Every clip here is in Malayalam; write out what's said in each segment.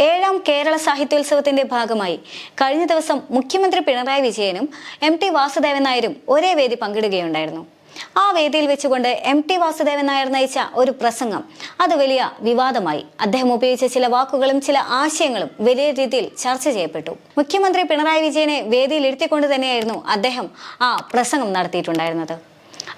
ഏഴാം കേരള സാഹിത്യോത്സവത്തിന്റെ ഭാഗമായി കഴിഞ്ഞ ദിവസം മുഖ്യമന്ത്രി പിണറായി വിജയനും എം ടി വാസുദേവൻ നായരും ഒരേ വേദി പങ്കിടുകയുണ്ടായിരുന്നു. ആ വേദിയിൽ വെച്ചുകൊണ്ട് എം ടി വാസുദേവൻ നായർ നയിച്ച ഒരു പ്രസംഗം അത് വലിയ വിവാദമായി. അദ്ദേഹം ഉപയോഗിച്ച ചില വാക്കുകളും ചില ആശയങ്ങളും വലിയ രീതിയിൽ ചർച്ച ചെയ്യപ്പെട്ടു. മുഖ്യമന്ത്രി പിണറായി വിജയനെ വേദിയിൽ ഇരുത്തിക്കൊണ്ട് തന്നെയായിരുന്നു അദ്ദേഹം ആ പ്രസംഗം നടത്തിയിട്ടുണ്ടായിരുന്നത്.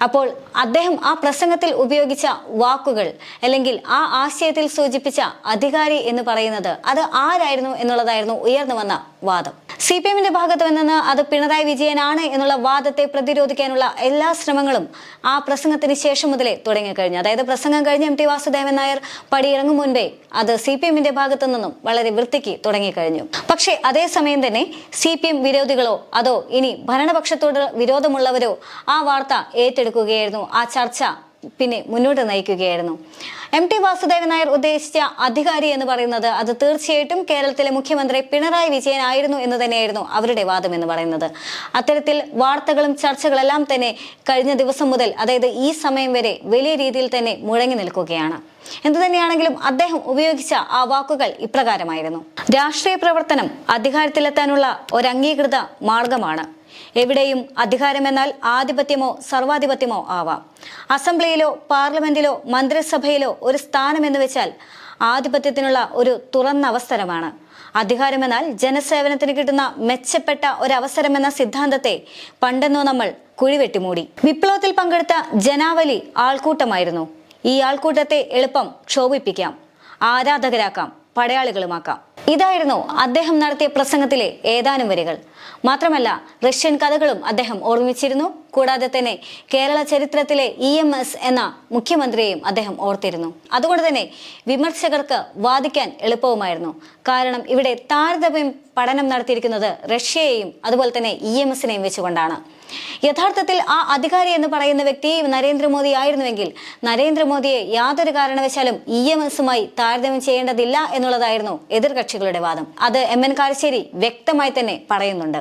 അപ്പോൾ അദ്ദേഹം ആ പ്രസംഗത്തിൽ ഉപയോഗിച്ച വാക്കുകൾ അല്ലെങ്കിൽ ആ ആശയത്തിൽ സൂചിപ്പിച്ച അധികാരി എന്ന് പറയുന്നത് അത് ആരായിരുന്നു എന്നുള്ളതായിരുന്നു ഉയർന്നു വന്ന വാദം. സി പി എമ്മിന്റെ ഭാഗത്ത് നിന്ന് അത് പിണറായി വിജയനാണ് എന്നുള്ള വാദത്തെ പ്രതിരോധിക്കാനുള്ള എല്ലാ ശ്രമങ്ങളും ആ പ്രസംഗത്തിന് ശേഷം മുതലേ തുടങ്ങിക്കഴിഞ്ഞു. അതായത് പ്രസംഗം കഴിഞ്ഞ് എം ടി വാസുദേവൻ നായർ പടിയിറങ്ങും മുൻപേ അത് സി പി എമ്മിന്റെ ഭാഗത്തു നിന്നും വളരെ വൃത്തിക്ക് തുടങ്ങിക്കഴിഞ്ഞു. പക്ഷേ അതേസമയം തന്നെ സി പി എം വിരോധികളോ അതോ ഇനി ഭരണപക്ഷത്തോട് വിരോധമുള്ളവരോ ആ വാർത്ത ഏറ്റെടുക്കുകയായിരുന്നു ആ ചർച്ച. പിന്നെ മുന്നോട്ട് നയിക്കുകയായിരുന്നു. എം ടി വാസുദേവൻ നായർ ഉദ്ദേശിച്ച അധികാരി എന്ന് പറയുന്നത് അത് തീർച്ചയായിട്ടും കേരളത്തിലെ മുഖ്യമന്ത്രി പിണറായി വിജയൻ ആയിരുന്നു എന്ന് തന്നെയായിരുന്നു അവരുടെ വാദം എന്ന് പറയുന്നത്. അത്തരത്തിൽ വാർത്തകളും ചർച്ചകളെല്ലാം തന്നെ കഴിഞ്ഞ ദിവസം മുതൽ അതായത് ഈ സമയം വരെ വലിയ രീതിയിൽ തന്നെ മുഴങ്ങി നിൽക്കുകയാണ്. എന്തു തന്നെയാണെങ്കിലും അദ്ദേഹം ഉപയോഗിച്ച ആ വാക്കുകൾ ഇപ്രകാരമായിരുന്നു. രാഷ്ട്രീയ പ്രവർത്തനം അധികാരത്തിലെത്താനുള്ള ഒരു അംഗീകൃത മാർഗമാണ്. എവിടെയും അധികാരമെന്നാൽ ആധിപത്യമോ സർവാധിപത്യമോ ആവാം. അസംബ്ലിയിലോ പാർലമെന്റിലോ മന്ത്രിസഭയിലോ ഒരു സ്ഥാനം എന്ന് വെച്ചാൽ ആധിപത്യത്തിനുള്ള ഒരു തുറന്ന അവസരമാണ്. അധികാരമെന്നാൽ ജനസേവനത്തിന് കിട്ടുന്ന മെച്ചപ്പെട്ട ഒരവസരമെന്ന സിദ്ധാന്തത്തെ പണ്ടെന്നോ നമ്മൾ കുഴിവെട്ടിമൂടി. വിപ്ലവത്തിൽ പങ്കെടുത്ത ജനാവലി ആൾക്കൂട്ടമായിരുന്നു. ഈ ആൾക്കൂട്ടത്തെ എളുപ്പം ക്ഷോഭിപ്പിക്കാം ആരാധകരാക്കാം പടയാളികളുമാക്കാം. ഇതായിരുന്നു അദ്ദേഹം നടത്തിയ പ്രസംഗത്തിലെ ഏതാനും വരികൾ. മാത്രമല്ല റഷ്യൻ കഥകളും അദ്ദേഹം ഓർമ്മിച്ചിരുന്നു. കൂടാതെ തന്നെ കേരള ചരിത്രത്തിലെ ഇ എം എസ് എന്ന മുഖ്യമന്ത്രിയെയും അദ്ദേഹം ഓർത്തിരുന്നു. അതുകൊണ്ട് തന്നെ വിമർശകർക്ക് വാദിക്കാൻ എളുപ്പവുമായിരുന്നു. കാരണം ഇവിടെ താരതമ്യം പഠനം നടത്തിയിരിക്കുന്നത് റഷ്യയെയും അതുപോലെ തന്നെ ഇ എം എസിനെയും വെച്ചുകൊണ്ടാണ്. യഥാർത്ഥത്തിൽ ആ അധികാരി എന്ന് പറയുന്ന വ്യക്തി നരേന്ദ്രമോദി ആയിരുന്നുവെങ്കിൽ നരേന്ദ്രമോദിയെ യാതൊരു കാരണവശാലും ഇ എം എസുമായി താരതമ്യം ചെയ്യേണ്ടതില്ല എന്നുള്ളതായിരുന്നു എതിർകക്ഷികളുടെ വാദം. അത് എം എൻ കാരശ്ശേരി വ്യക്തമായി തന്നെ പറയുന്നുണ്ട്.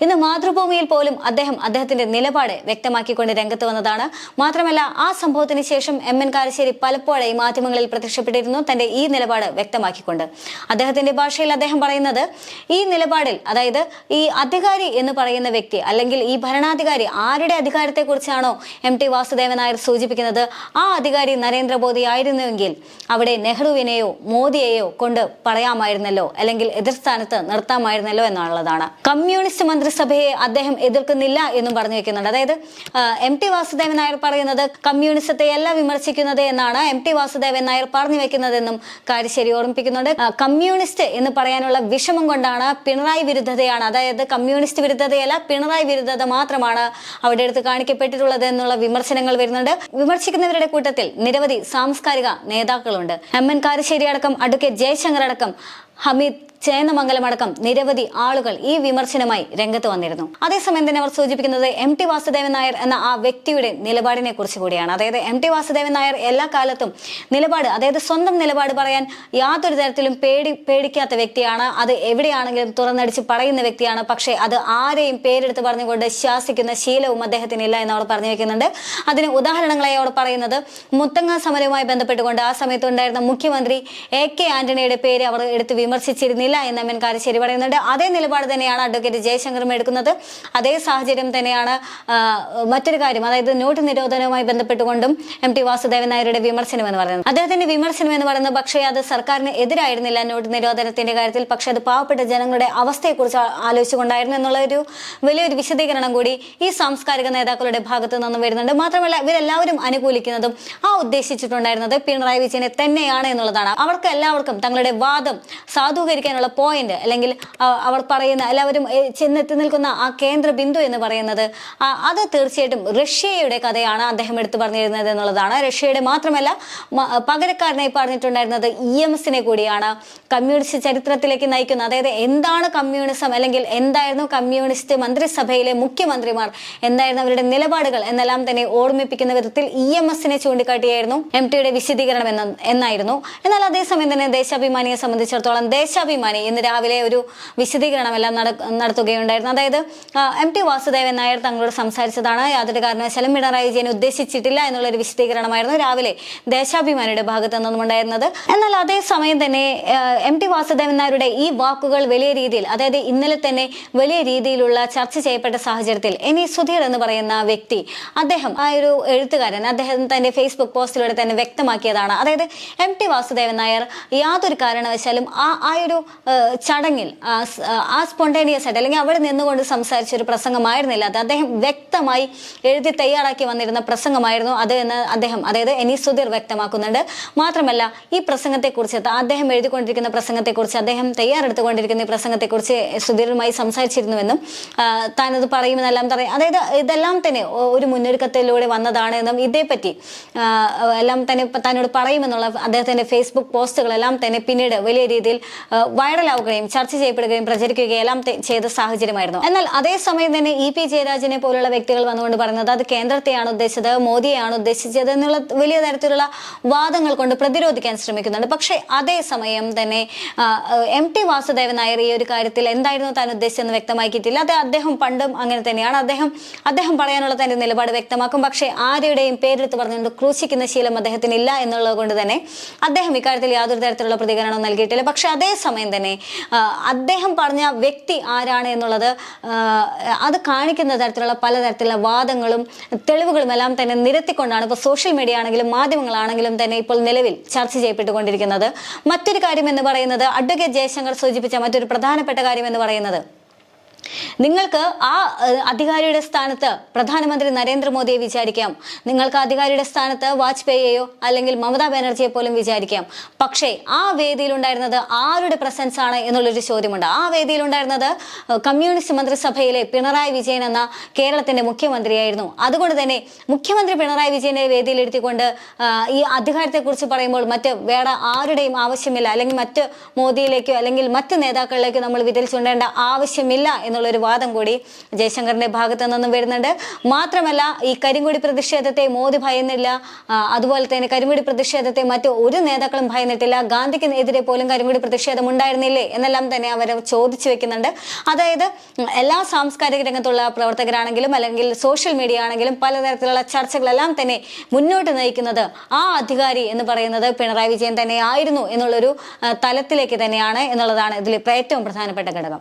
ഇന്ന് മാതൃഭൂമിയിൽ പോലും അദ്ദേഹം അദ്ദേഹത്തിന്റെ നിലപാട് വ്യക്തമാക്കിക്കൊണ്ട് രംഗത്ത് വന്നതാണ്. മാത്രമല്ല ആ സംഭവത്തിന് ശേഷം എം എൻ കാരശ്ശേരി പലപ്പോഴായി മാധ്യമങ്ങളിൽ പ്രത്യക്ഷപ്പെട്ടിരുന്നു തന്റെ ഈ നിലപാട് വ്യക്തമാക്കിക്കൊണ്ട്. അദ്ദേഹത്തിന്റെ ഭാഷയിൽ അദ്ദേഹം പറയുന്നത് ഈ നിലപാടിൽ അതായത് ഈ അധികാരി എന്ന് പറയുന്ന വ്യക്തി അല്ലെങ്കിൽ ഈ ഭരണാധികാരി ആരുടെ അധികാരത്തെ കുറിച്ചാണോ എം ടി വാസുദേവൻ നായർ സൂചിപ്പിക്കുന്നത്? ആ അധികാരി നരേന്ദ്രമോദി ആയിരുന്നുവെങ്കിൽ അവിടെ നെഹ്റുവിനെയോ മോദിയെയോ കൊണ്ട് പറയാമായിരുന്നല്ലോ അല്ലെങ്കിൽ എതിർസ്ഥാനത്ത് നിർത്താമായിരുന്നല്ലോ എന്നുള്ളതാണ്. കമ്മ്യൂണിസ്റ്റ് മന്ത്രിസഭയെ അദ്ദേഹം എതിർക്കുന്നില്ല എന്നും പറഞ്ഞു വെക്കുന്നുണ്ട് അതായത് എം ടി വാസുദേവൻ നായർ പറയുന്നത് കമ്മ്യൂണിസത്തെ അല്ല വിമർശിക്കുന്നത് എന്നാണ് എം ടി വാസുദേവൻ നായർ പറഞ്ഞു വെക്കുന്നതെന്നും കാര്യശ്ശേരി ഓർമ്മിപ്പിക്കുന്നുണ്ട്. കമ്മ്യൂണിസ്റ്റ് എന്ന് പറയാനുള്ള വിഷമം കൊണ്ടാണ് പിണറായി വിരുദ്ധതയാണ് അതായത് കമ്മ്യൂണിസ്റ്റ് വിരുദ്ധതയല്ല പിണറായി വിരുദ്ധത മാത്രമാണ് അവിടെ എടുത്ത് കാണിക്കപ്പെട്ടിട്ടുള്ളത് എന്നുള്ള വിമർശനങ്ങൾ വരുന്നുണ്ട്. വിമർശിക്കുന്നവരുടെ കൂട്ടത്തിൽ നിരവധി സാംസ്കാരിക നേതാക്കളുണ്ട്. എം എൻ കാരശ്ശേരി അടക്കം അഡ്വക്കേറ്റ് ജയശങ്കർ അടക്കം ഹമീദ് ചേന്നമംഗലം അടക്കം നിരവധി ആളുകൾ ഈ വിമർശനമായി രംഗത്ത് വന്നിരുന്നു. അതേസമയം തന്നെ അവർ സൂചിപ്പിക്കുന്നത് എം ടി വാസുദേവൻ നായർ എന്ന ആ വ്യക്തിയുടെ നിലപാടിനെ കുറിച്ച് കൂടിയാണ്. അതായത് എം ടി വാസുദേവൻ നായർ എല്ലാ കാലത്തും നിലപാട് അതായത് സ്വന്തം നിലപാട് പറയാൻ യാതൊരു തരത്തിലും പേടി പേടിക്കാത്ത വ്യക്തിയാണ്. അത് എവിടെയാണെങ്കിലും തുറന്നടിച്ച് പറയുന്ന വ്യക്തിയാണ്. പക്ഷേ അത് ആരെയും പേരെടുത്ത് പറഞ്ഞുകൊണ്ട് ശാസിക്കുന്ന ശീലവും അദ്ദേഹത്തിനില്ല എന്ന് അവർ പറഞ്ഞു വെക്കുന്നുണ്ട്. അതിന് ഉദാഹരണങ്ങളായി അവർ പറയുന്നത് മുത്തങ്ങ സമരവുമായി ബന്ധപ്പെട്ടുകൊണ്ട് ആ സമയത്ത് ഉണ്ടായിരുന്ന മുഖ്യമന്ത്രി എ കെ ആന്റണിയുടെ പേര് അവർ എടുത്ത് വിമർശിച്ചിരുന്നില്ല എന്ന് എം എൻ കാരശ്ശേരി പറയുന്നുണ്ട്. അതേ നിലപാട് തന്നെയാണ് അഡ്വക്കേറ്റ് ജയശങ്കറും എടുക്കുന്നത്. അതേ സാഹചര്യം തന്നെയാണ് മറ്റൊരു കാര്യം അതായത് നോട്ട് നിരോധനവുമായി ബന്ധപ്പെട്ടുകൊണ്ടും എം ടി വാസുദേവൻ നായരുടെ വിമർശനം എന്ന് പറയുന്നത്. അദ്ദേഹത്തിന്റെ വിമർശനം എന്ന് പറയുന്നത് പക്ഷേ അത് സർക്കാരിന് എതിരായിരുന്നില്ല നോട്ട് നിരോധനത്തിന്റെ കാര്യത്തിൽ. പക്ഷേ അത് പാവപ്പെട്ട ജനങ്ങളുടെ അവസ്ഥയെക്കുറിച്ച് ആലോചിച്ചുകൊണ്ടായിരുന്നു എന്നുള്ള ഒരു വലിയൊരു വിശദീകരണം കൂടി ഈ സാംസ്കാരിക നേതാക്കളുടെ ഭാഗത്ത് നിന്നും വരുന്നുണ്ട്. മാത്രമല്ല ഇവരെല്ലാവരും അനുകൂലിക്കുന്നതും ആ ഉദ്ദേശിച്ചിട്ടുണ്ടായിരുന്നത് പിണറായി വിജയനെ തന്നെയാണ് എന്നുള്ളതാണ്. അവർക്ക് എല്ലാവർക്കും തങ്ങളുടെ വാദം സാധൂകരിക്കാനുള്ള പോയിന്റ് അല്ലെങ്കിൽ അവർ പറയുന്ന എല്ലാവരും ചെന്നെത്തി നിൽക്കുന്ന ആ കേന്ദ്ര ബിന്ദു എന്ന് പറയുന്നത് അത് തീർച്ചയായിട്ടും റഷ്യയുടെ കഥയാണ് അദ്ദേഹം എടുത്തു പറഞ്ഞിരുന്നത് എന്നുള്ളതാണ്. റഷ്യയുടെ മാത്രമല്ല പകരക്കാരനായി പറഞ്ഞിട്ടുണ്ടായിരുന്നത് ഇ എം എസിനെ കൂടിയാണ്. കമ്മ്യൂണിസ്റ്റ് ചരിത്രത്തിലേക്ക് നയിക്കുന്ന അതായത് എന്താണ് കമ്മ്യൂണിസം അല്ലെങ്കിൽ എന്തായിരുന്നു കമ്മ്യൂണിസ്റ്റ് മന്ത്രിസഭയിലെ മുഖ്യമന്ത്രിമാർ എന്തായിരുന്നു അവരുടെ നിലപാടുകൾ എന്നെല്ലാം തന്നെ ഓർമ്മിപ്പിക്കുന്ന വിധത്തിൽ ഇ എം എസിനെ ചൂണ്ടിക്കാട്ടിയായിരുന്നു എം ടിയുടെ വിശദീകരണം എന്ന എന്നായിരുന്നു. എന്നാൽ അതേസമയം തന്നെ ദേശാഭിമാനിയെ സംബന്ധിച്ചിടത്തോളം ദേശാഭിമാനി ഇന്ന് രാവിലെ ഒരു വിശദീകരണമെല്ലാം നട- നടത്തുകയുണ്ടായിരുന്നു. അതായത് എം ടി വാസുദേവൻ നായർ തങ്ങളോട് സംസാരിച്ചതാണ്. യാതൊരു കാരണവശാലും പിണറായി വിജയൻ ഉദ്ദേശിച്ചിട്ടില്ല എന്നുള്ള ഒരു വിശദീകരണമായിരുന്നു രാവിലെ ദേശാഭിമാനിയുടെ ഭാഗത്ത് നിന്നും ഉണ്ടായിരുന്നത് എന്നാൽ അതേസമയം തന്നെ എം ടി വാസുദേവൻ നായരുടെ ഈ വാക്കുകൾ വലിയ രീതിയിൽ അതായത് ഇന്നലെ തന്നെ വലിയ രീതിയിലുള്ള ചർച്ച ചെയ്യപ്പെട്ട സാഹചര്യത്തിൽ എനി സുധീർ എന്ന് പറയുന്ന വ്യക്തി അദ്ദേഹം ആ ഒരു എഴുത്തുകാരൻ അദ്ദേഹം തന്റെ ഫേസ്ബുക്ക് പോസ്റ്റിലൂടെ തന്നെ വ്യക്തമാക്കിയതാണ്. അതായത് എം ടി വാസുദേവൻ നായർ യാതൊരു കാരണവശാലും ആ ആ ഒരു ചടങ്ങിൽ ആ സ്പോണ്ടേനിയസ് ആയിട്ട് അല്ലെങ്കിൽ അവിടെ നിന്നുകൊണ്ട് സംസാരിച്ച ഒരു പ്രസംഗമായിരുന്നില്ല. അത് അദ്ദേഹം വ്യക്തമായി എഴുതി തയ്യാറാക്കി വന്നിരുന്ന പ്രസംഗമായിരുന്നു അത് എന്ന് അദ്ദേഹം അതായത് എനി സുധീർ വ്യക്തമാക്കുന്നുണ്ട്. മാത്രമല്ല ഈ പ്രസംഗത്തെക്കുറിച്ച് അദ്ദേഹം എഴുതിക്കൊണ്ടിരിക്കുന്ന പ്രസംഗത്തെക്കുറിച്ച് അദ്ദേഹം തയ്യാറെടുത്തുകൊണ്ടിരിക്കുന്ന ഈ പ്രസംഗത്തെക്കുറിച്ച് സുധീറുമായി സംസാരിച്ചിരുന്നുവെന്നും താനത് പറയുമെന്നെല്ലാം പറയും അതായത് ഇതെല്ലാം തന്നെ ഒരു മുന്നൊരുക്കത്തിലൂടെ വന്നതാണ് എന്നും ഇതേപ്പറ്റി എല്ലാം തന്നെ തന്നോട് പറയുമെന്നുള്ള അദ്ദേഹത്തിന്റെ ഫേസ്ബുക്ക് പോസ്റ്റുകളെല്ലാം തന്നെ പിന്നീട് വലിയ രീതിയിൽ വൈറലാവുകയും ചർച്ച ചെയ്യപ്പെടുകയും പ്രചരിക്കുകയും എല്ലാം ചെയ്ത സാഹചര്യമായിരുന്നു. എന്നാൽ അതേസമയം തന്നെ ഇ പി ജയരാജനെ പോലുള്ള വ്യക്തികൾ വന്നുകൊണ്ട് പറയുന്നത് അത് കേന്ദ്രത്തെയാണ് ഉദ്ദേശിച്ചത് മോദിയെയാണ് ഉദ്ദേശിച്ചത് എന്നുള്ള വലിയ തരത്തിലുള്ള വാദങ്ങൾ കൊണ്ട് പ്രതിരോധിക്കാൻ ശ്രമിക്കുന്നുണ്ട്. പക്ഷേ അതേസമയം തന്നെ എം ടി വാസുദേവൻ നായർ ഈ ഒരു കാര്യത്തിൽ എന്തായിരുന്നു താൻ ഉദ്ദേശിച്ചെന്ന് വ്യക്തമാക്കിയിട്ടില്ല. അത് അദ്ദേഹം പണ്ടും അങ്ങനെ തന്നെയാണ്. അദ്ദേഹം അദ്ദേഹം പറയാനുള്ള തന്റെ നിലപാട് വ്യക്തമാക്കും. പക്ഷേ ആരുടെയും പേരെടുത്ത് പറഞ്ഞുകൊണ്ട് ക്രൂശിക്കുന്ന ശീലം അദ്ദേഹത്തിന് ഇല്ല എന്നുള്ളത് കൊണ്ട് തന്നെ അദ്ദേഹം ഇക്കാര്യത്തിൽ യാതൊരു തരത്തിലുള്ള പ്രതികരണവും നൽകിയിട്ടില്ല. പക്ഷെ അതേസമയം തന്നെ അദ്ദേഹം പറഞ്ഞ വ്യക്തി ആരാണ് എന്നുള്ളത് അത് കാണിക്കുന്ന തരത്തിലുള്ള പലതരത്തിലുള്ള വാദങ്ങളും തെളിവുകളും എല്ലാം തന്നെ നിരത്തിക്കൊണ്ടാണ് ഇപ്പോൾ സോഷ്യൽ മീഡിയ ആണെങ്കിലും മാധ്യമങ്ങളാണെങ്കിലും തന്നെ ഇപ്പോൾ നിലവിൽ ചർച്ച ചെയ്യപ്പെട്ടുകൊണ്ടിരിക്കുന്നത്. മറ്റൊരു കാര്യം എന്ന് പറയുന്നത് അഡ്വക്കേറ്റ് ജയശങ്കർ സൂചിപ്പിച്ച മറ്റൊരു പ്രധാനപ്പെട്ട കാര്യം എന്ന് പറയുന്നത് നിങ്ങൾക്ക് ആ അധികാരിയുടെ സ്ഥാനത്ത് പ്രധാനമന്ത്രി നരേന്ദ്രമോദിയെ വിചാരിക്കാം. നിങ്ങൾക്ക് അധികാരിയുടെ സ്ഥാനത്ത് വാജ്പേയിയെയോ അല്ലെങ്കിൽ മമതാ ബാനർജിയെ പോലും വിചാരിക്കാം. പക്ഷേ ആ വേദിയിലുണ്ടായിരുന്നത് ആരുടെ പ്രസൻസ് ആണ് എന്നുള്ളൊരു ചോദ്യമുണ്ട്. ആ വേദിയിലുണ്ടായിരുന്നത് കമ്മ്യൂണിസ്റ്റ് മന്ത്രിസഭയിലെ പിണറായി വിജയൻ എന്ന കേരളത്തിന്റെ മുഖ്യമന്ത്രിയായിരുന്നു. അതുകൊണ്ട് തന്നെ മുഖ്യമന്ത്രി പിണറായി വിജയനെ വേദിയിലിരുത്തിക്കൊണ്ട് ആ, ഈ അധികാരത്തെക്കുറിച്ച് പറയുമ്പോൾ മറ്റ് വേറെ ആരുടെയും ആവശ്യമില്ല. അല്ലെങ്കിൽ മറ്റ് മോദിയിലേക്കോ അല്ലെങ്കിൽ മറ്റ് നേതാക്കളിലേക്കോ നമ്മൾ വിതരിച്ചുകൊണ്ടേണ്ട ആവശ്യമില്ല എന്നുള്ളൊരു വാദം കൂടി ജയശങ്കറിന്റെ ഭാഗത്തു നിന്നും വരുന്നുണ്ട്. മാത്രമല്ല ഈ കരിങ്കൊടി പ്രതിഷേധത്തെ മോദി ഭയന്നില്ല. അതുപോലെ തന്നെ കരിങ്കൊടി പ്രതിഷേധത്തെ മറ്റു ഒരു നേതാക്കളും ഭയന്നിട്ടില്ല. ഗാന്ധിക്ക് എതിരെ പോലും കരിങ്കൊടി പ്രതിഷേധം ഉണ്ടായിരുന്നില്ലേ എന്നെല്ലാം തന്നെ അവർ ചോദിച്ചു വെക്കുന്നുണ്ട്. അതായത് എല്ലാ സാംസ്കാരിക രംഗത്തുള്ള പ്രവർത്തകരാണെങ്കിലും അല്ലെങ്കിൽ സോഷ്യൽ മീഡിയ ആണെങ്കിലും പലതരത്തിലുള്ള ചർച്ചകളെല്ലാം തന്നെ മുന്നോട്ട് നയിക്കുന്നത് ആ അധികാരി എന്ന് പറയുന്നത് പിണറായി വിജയൻ തന്നെ ആയിരുന്നു എന്നുള്ളൊരു തലത്തിലേക്ക് തന്നെയാണ് എന്നുള്ളതാണ് ഇതിൽ ഏറ്റവും പ്രധാനപ്പെട്ട ഘടകം.